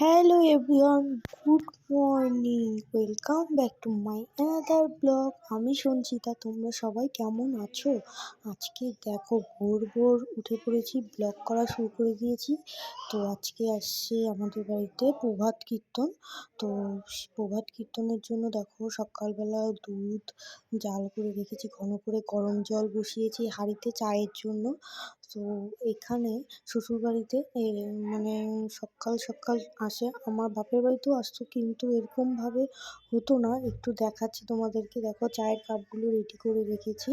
Hello everyone good morning welcome back to my another blog আমি সঞ্চিতা, তোমরা সবাই কেমন আছো? আজকে দেখো, ভোর ভোর উঠে পড়েছি ব্লগ করা শুরু করে দিয়েছি। তো আজকে আসছে আমাদের বাড়িতে প্রভাত কীর্তন। তো প্রভাত কীর্তনের জন্য দেখো, সকালবেলা দুধ জাল করে রেখেছি, ঘন করে গরম জল বসিয়েছি হাঁড়িতে চায়ের জন্য। তো এখানে শ্বশুরবাড়িতে মানে সকাল সকাল আসে। আমার বাপের বাড়িতেও আসতো, কিন্তু এরকমভাবে হতো না। একটু দেখাচ্ছি তোমাদেরকে। দেখো, চায়ের কাপগুলো রেডি করে রেখেছি।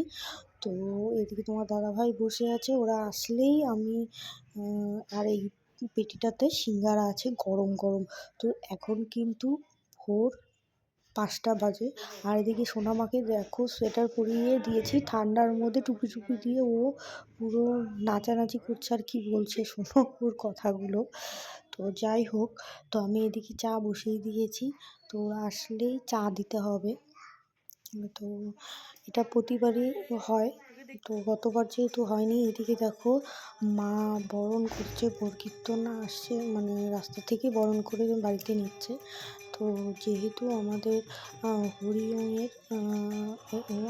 তো এদিকে তোমার দাদাভাই বসে আছে। ওরা আসলেই আমি আর এই পেটিটাতে সিঙ্গারা আছে গরম গরম। তো এখন কিন্তু ভোর পাঁচটা বাজে। আর এদিকে সোনামাকে দেখো, সোয়েটার পরিয়ে দিয়েছি। ঠান্ডার মধ্যে টুপি টুপি দিয়ে ও পুরো নাচানাচি করছে আর কি বলছে শোনো ওর কথাগুলো। তো যাই হোক, তো আমি এদিকে চা বসিয়ে দিয়েছি। তো আসলেই চা দিতে হবে। তো এটা প্রতিবারই হয়। তো গতবার যেহেতু হয়নি, এদিকে দেখো মা বরণ করছে ভোর কীর্তন আসছে মানে রাস্তা থেকে বরণ করে বাড়িতে নিচ্ছে। তো যেহেতু আমাদের হরিওমের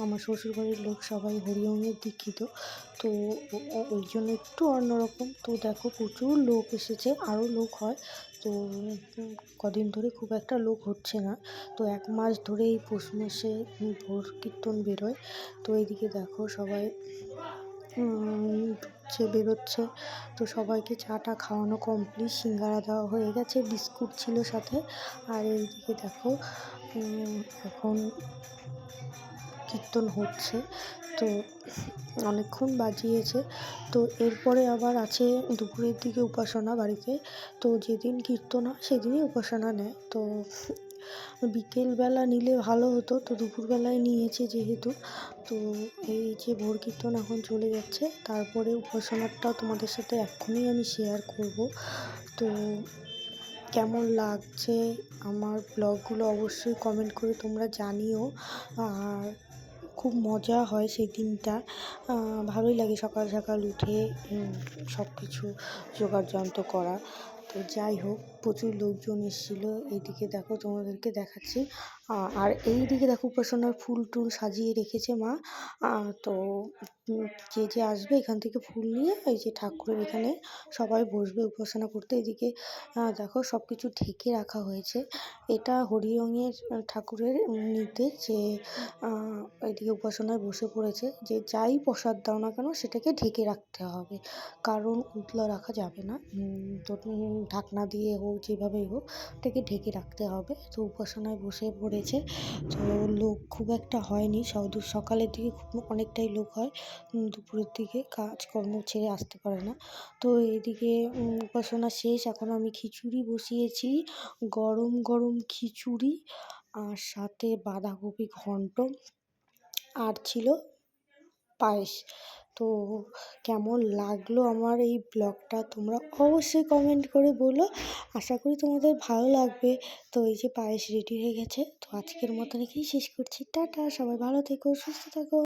আমার শ্বশুরবাড়ির লোক সবাই হরিওমের দীক্ষিত, তো ওই জন্য একটু অন্যরকম। তো দেখো প্রচুর লোক এসেছে আরও লোক হয়। তো কদিন ধরে খুব একটা লোক হচ্ছে না। তো এক মাস ধরেই পৌষ মাসে ভোর কীর্তন বেরোয়। তো এইদিকে দেখো সবাই ঢুকছে, বেরোচ্ছে। তো সবাইকে চাটা খাওয়ানো কমপ্লিট সিঙ্গারা দেওয়া হয়ে গেছে, বিস্কুট ছিল সাথে। আর এইদিকে দেখো এখন কীর্তন হচ্ছে, তো অনেকক্ষণ বাজিয়েছে। তো এরপরে আবার আছে দুপুরের দিকে উপাসনা বাড়িতে। তো যেদিন কীর্তন হয় সেদিনই উপাসনা নেয়। তো বিকেলবেলা নিলে ভালো হতো, তো দুপুরবেলায় নিয়েছে যেহেতু। তো এই যে ভোর কীর্তন এখন চলে যাচ্ছে, তারপরে উপাসনাটাও তোমাদের সাথে এক্ষুনি আমি শেয়ার করব। তো কেমন লাগছে আমার ব্লগগুলো অবশ্যই কমেন্ট করে তোমরা জানিও। আর খুব মজা হয় সেই দিনটা। ভালোই লাগে সকাল সকাল উঠে সব কিছু জোগাড় যন্ত্র করা। তো যাই হোক, প্রচুর লোকজন এসেছিল। এইদিকে দেখো তোমাদেরকে দেখাচ্ছি। আর এই দিকে দেখো উপাসনার ফুল টুল সাজিয়ে রেখেছে মা। তো যে যে আসবে এখান থেকে ফুল নিয়ে এই যে ঠাকুরের এখানে সবাই বসবে উপাসনা করতে। এদিকে দেখো সব কিছু ঢেকে রাখা হয়েছে। এটা হরিয়ংয়ের ঠাকুরের নির্দেশ যে এদিকে উপাসনায় বসে পড়েছে। যে যাই প্রসাদ দাও না কেন সেটাকে ঢেকে রাখতে হবে। কারণ উতলা রাখা যাবে না। তো ঢাকনা দিয়ে হোক, যেভাবেই হোক, ওটাকে ঢেকে রাখতে হবে। তো উপাসনায় বসে পড়েছে। তো লোক খুব একটা হয়নি। সকালের দিকে খুব অনেকটাই লোক হয়। দুপুরের দিকে কাজকর্ম ছেড়ে আসতে পারে না। তো এদিকে উপাসনা শেষ। এখন আমি খিচুড়ি বসিয়েছি। গরম গরম খিচুড়ি আর সাথে বাঁধাকপি ঘন্ট। আর ছিল পায়েস। তো কেমন লাগল আমার এই ব্লগটা তোমরা অবশ্যই কমেন্ট করে বলো। আশা করি তোমাদের ভালো লাগবে। তো এই যে পায়েস রেডি হয়ে গেছে, তো আজকের মতো রেখেই শেষ করছি। টাটা, সবাই ভালো থেকো, সুস্থ থাকো।